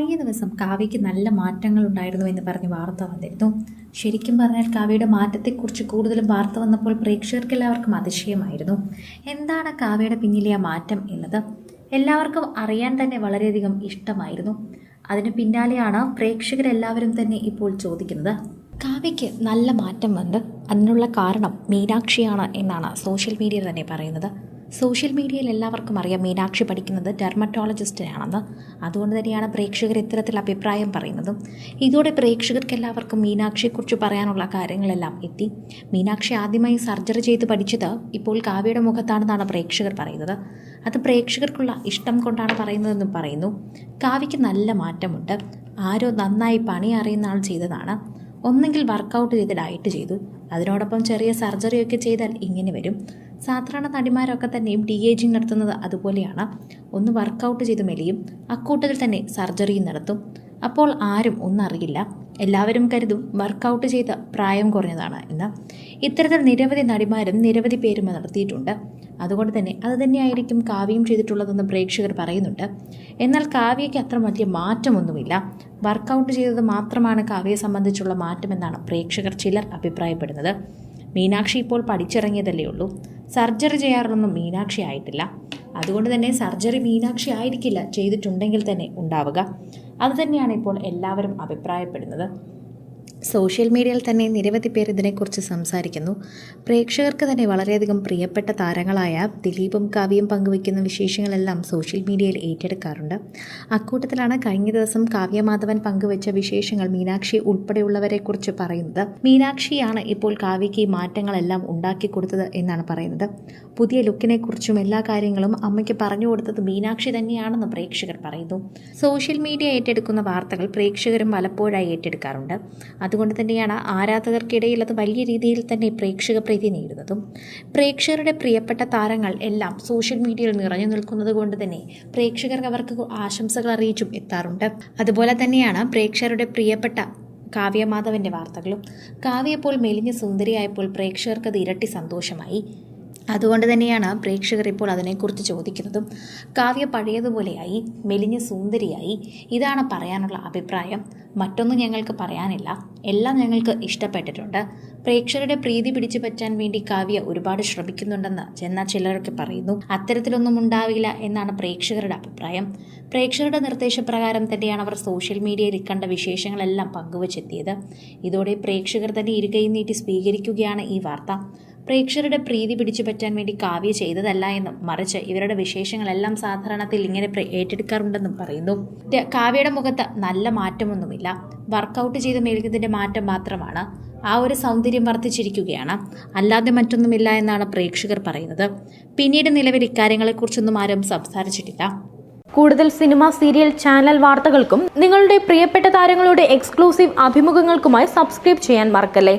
കഴിഞ്ഞ ദിവസം കാവ്യയ്ക്ക് നല്ല മാറ്റങ്ങൾ ഉണ്ടായിരുന്നു എന്ന് പറഞ്ഞ് വാർത്ത വന്നിരുന്നു. ശരിക്കും പറഞ്ഞാൽ കാവ്യയുടെ മാറ്റത്തെക്കുറിച്ച് കൂടുതലും വാർത്ത വന്നപ്പോൾ പ്രേക്ഷകർക്ക് എല്ലാവർക്കും അതിശയമായിരുന്നു. എന്താണ് കാവ്യയുടെ പിന്നിലെ ആ മാറ്റം എന്നത്? എല്ലാവർക്കും അറിയാൻ തന്നെ വളരെയധികം ഇഷ്ടമായിരുന്നു. അതിന് പിന്നാലെയാണ് പ്രേക്ഷകരെല്ലാവരും തന്നെ ഇപ്പോൾ ചോദിക്കുന്നത്. കാവ്യയ്ക്ക് നല്ല മാറ്റം വന്ന് അതിനുള്ള കാരണം മീനാക്ഷിയാണ് എന്നാണ് സോഷ്യൽ മീഡിയ തന്നെ പറയുന്നത്. സോഷ്യൽ മീഡിയയിൽ എല്ലാവർക്കും അറിയാം മീനാക്ഷി പഠിക്കുന്നത് ഡെർമറ്റോളജിസ്റ്റിനാണെന്ന്. അതുകൊണ്ട് തന്നെയാണ് പ്രേക്ഷകർ ഇത്തരത്തിൽ അഭിപ്രായം പറയുന്നതും. ഇതോടെ പ്രേക്ഷകർക്ക് എല്ലാവർക്കും മീനാക്ഷിയെക്കുറിച്ച് പറയാനുള്ള കാര്യങ്ങളെല്ലാം എത്തി. മീനാക്ഷി ആദ്യമായി സർജറി ചെയ്ത് പഠിച്ചത് ഇപ്പോൾ കാവ്യയുടെ മുഖത്താണെന്നാണ് പ്രേക്ഷകർ പറയുന്നത്. അത് പ്രേക്ഷകർക്കുള്ള ഇഷ്ടം കൊണ്ടാണ് പറയുന്നതെന്നും പറയുന്നു. കാവ്യയ്ക്ക് നല്ല മാറ്റമുണ്ട്. ആരോ നന്നായി പണി അറിയുന്ന ആൾ ചെയ്തതാണ്. ഒന്നെങ്കിൽ വർക്കൗട്ട് ചെയ്ത് ഡയറ്റ് ചെയ്തു. അതിനോടൊപ്പം ചെറിയ സർജറിയൊക്കെ ചെയ്താൽ ഇങ്ങനെ വരും. സാധാരണ നടിമാരൊക്കെ തന്നെയും ഡി ഏജിങ് നടത്തുന്നത് അതുപോലെയാണ്. ഒന്ന് വർക്കൗട്ട് ചെയ്ത് മെലിയും അക്കൂട്ടത്തിൽ തന്നെ സർജറിയും നടത്തും. അപ്പോൾ ആരും ഒന്നറിയില്ല എല്ലാവരും കരുതും വർക്കൗട്ട് ചെയ്ത് പ്രായം കുറഞ്ഞതാണ് എന്ന്. ഇത്തരത്തിൽ നിരവധി നടിമാരും നിരവധി പേരും നടത്തിയിട്ടുണ്ട്. അതുകൊണ്ട് തന്നെ അത് തന്നെയായിരിക്കും കാവ്യം ചെയ്തിട്ടുള്ളതെന്ന് പ്രേക്ഷകർ പറയുന്നുണ്ട്. എന്നാൽ കാവ്യയ്ക്ക് അത്ര വലിയ മാറ്റമൊന്നുമില്ല. വർക്കൗട്ട് ചെയ്തത് മാത്രമാണ് കാവ്യയെ സംബന്ധിച്ചുള്ള മാറ്റമെന്നാണ് പ്രേക്ഷകർ ചിലർ അഭിപ്രായപ്പെടുന്നത്. മീനാക്ഷി ഇപ്പോൾ പഠിച്ചിറങ്ങിയതല്ലേ ഉള്ളൂ. സർജറി ചെയ്യാറൊന്നും മീനാക്ഷി ആയിട്ടില്ല. അതുകൊണ്ട് തന്നെ സർജറി മീനാക്ഷി ആയിരിക്കില്ല ചെയ്തിട്ടുണ്ടെങ്കിൽ തന്നെ ഉണ്ടാവുക. അതുതന്നെയാണ് ഇപ്പോൾ എല്ലാവരും അഭിപ്രായപ്പെടുന്നത്. സോഷ്യൽ മീഡിയയിൽ തന്നെ നിരവധി പേർ ഇതിനെക്കുറിച്ച് സംസാരിക്കുന്നു. പ്രേക്ഷകർക്ക് തന്നെ വളരെയധികം പ്രിയപ്പെട്ട താരങ്ങളായ ദിലീപും കാവ്യയും പങ്കുവയ്ക്കുന്ന വിശേഷങ്ങളെല്ലാം സോഷ്യൽ മീഡിയയിൽ ഏറ്റെടുക്കാറുണ്ട്. അക്കൂട്ടത്തിലാണ് കഴിഞ്ഞ ദിവസം കാവ്യമാധവൻ പങ്കുവച്ച വിശേഷങ്ങൾ മീനാക്ഷി ഉൾപ്പെടെയുള്ളവരെക്കുറിച്ച് പറയുന്നത്. മീനാക്ഷിയാണ് ഇപ്പോൾ കാവ്യയ്ക്ക് ഈ മാറ്റങ്ങളെല്ലാം ഉണ്ടാക്കി കൊടുത്തത് എന്നാണ് പറയുന്നത്. പുതിയ ലുക്കിനെക്കുറിച്ചും എല്ലാ കാര്യങ്ങളും അമ്മയ്ക്ക് പറഞ്ഞു കൊടുത്തത് മീനാക്ഷി തന്നെയാണെന്ന് പ്രേക്ഷകർ പറയുന്നു. സോഷ്യൽ മീഡിയ ഏറ്റെടുക്കുന്ന വാർത്തകൾ പ്രേക്ഷകരും പലപ്പോഴായി ഏറ്റെടുക്കാറുണ്ട്. അതുകൊണ്ട് തന്നെയാണ് ആരാധകർക്കിടയിൽ അത് വലിയ രീതിയിൽ തന്നെ പ്രേക്ഷക പ്രീതി നേടുന്നതും പ്രേക്ഷകരുടെ പ്രിയപ്പെട്ട താരങ്ങൾ എല്ലാം സോഷ്യൽ മീഡിയയിൽ നിറഞ്ഞു നിൽക്കുന്നത് കൊണ്ട് തന്നെ പ്രേക്ഷകർ അവർക്ക് ആശംസകൾ അറിയിച്ചും എത്താറുണ്ട്. അതുപോലെ തന്നെയാണ് പ്രേക്ഷകരുടെ പ്രിയപ്പെട്ട കാവ്യമാധവന്റെ വാർത്തകളും. കാവ്യ ഇപ്പോൾ മെലിഞ്ഞ സുന്ദരിയായപ്പോൾ പ്രേക്ഷകർക്കത് ഇരട്ടി സന്തോഷമായി. അതുകൊണ്ട് തന്നെയാണ് പ്രേക്ഷകർ ഇപ്പോൾ അതിനെക്കുറിച്ച് ചോദിക്കുന്നതും. കാവ്യ പഴയതുപോലെയായി മെലിഞ്ഞ സുന്ദരിയായി. ഇതാണ് പറയാനുള്ള അഭിപ്രായം. മറ്റൊന്നും ഞങ്ങൾക്ക് പറയാനില്ല. എല്ലാം ഞങ്ങൾക്ക് ഇഷ്ടപ്പെട്ടിട്ടുണ്ട്. പ്രേക്ഷകരുടെ പ്രീതി പിടിച്ചു പറ്റാൻ വേണ്ടി കാവ്യ ഒരുപാട് ശ്രമിക്കുന്നുണ്ടെന്ന് ചെന്ന ചിലരൊക്കെ പറയുന്നു. അത്തരത്തിലൊന്നും ഉണ്ടാവില്ല എന്നാണ് പ്രേക്ഷകരുടെ അഭിപ്രായം. പ്രേക്ഷകരുടെ നിർദ്ദേശപ്രകാരം തന്നെയാണ് അവർ സോഷ്യൽ മീഡിയയിൽ കണ്ട വിശേഷങ്ങളെല്ലാം പങ്കുവച്ചെത്തിയത്. ഇതോടെ പ്രേക്ഷകർ തന്നെ ഇരുകൈ നീട്ടി സ്വീകരിക്കുകയാണ് ഈ വാർത്ത. പ്രേക്ഷകരുടെ പ്രീതി പിടിച്ചു പറ്റാൻ വേണ്ടി കാവ്യ ചെയ്തതല്ല എന്നും മറിച്ച് ഇവരുടെ വിശേഷങ്ങളെല്ലാം സാധാരണത്തിൽ ഇങ്ങനെ ഏറ്റെടുക്കാറുണ്ടെന്നും പറയുന്നു. കാവ്യയുടെ മുഖത്ത് നല്ല മാറ്റമൊന്നുമില്ല. വർക്കൗട്ട് ചെയ്ത് മെഴുകുന്നതിന്റെ മാറ്റം മാത്രമാണ്. ആ ഒരു സൗന്ദര്യം വർദ്ധിച്ചിരിക്കുകയാണ്. അല്ലാതെ മറ്റൊന്നുമില്ല എന്നാണ് പ്രേക്ഷകർ പറയുന്നത്. പിന്നീട് നിലവിൽ ഇക്കാര്യങ്ങളെക്കുറിച്ചൊന്നും ആരും സംസാരിച്ചിട്ടില്ല. കൂടുതൽ സിനിമ സീരിയൽ ചാനൽ വാർത്തകൾക്കും നിങ്ങളുടെ പ്രിയപ്പെട്ട താരങ്ങളുടെ എക്സ്ക്ലൂസീവ് അഭിമുഖങ്ങൾക്കുമായി സബ്സ്ക്രൈബ് ചെയ്യാൻ മറക്കല്ലേ?